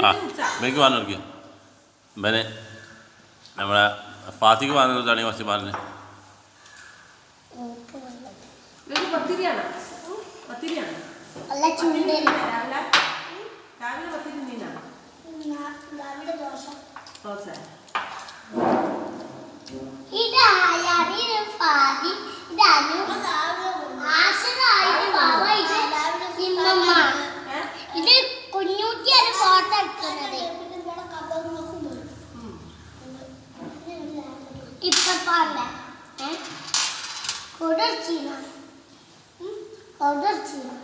ആ ബേക്ക് വാനോർക്ക് ഇവനെ നമ്മളെ ഫാത്തിക്ക് വാങ്ങുന്നതാണ് കുറച്ച് പറഞ്ഞ്. ഇതാണ് ഫാദി ഇതാണ് पाला है ऑर्डर चीना ऑर्डर चीना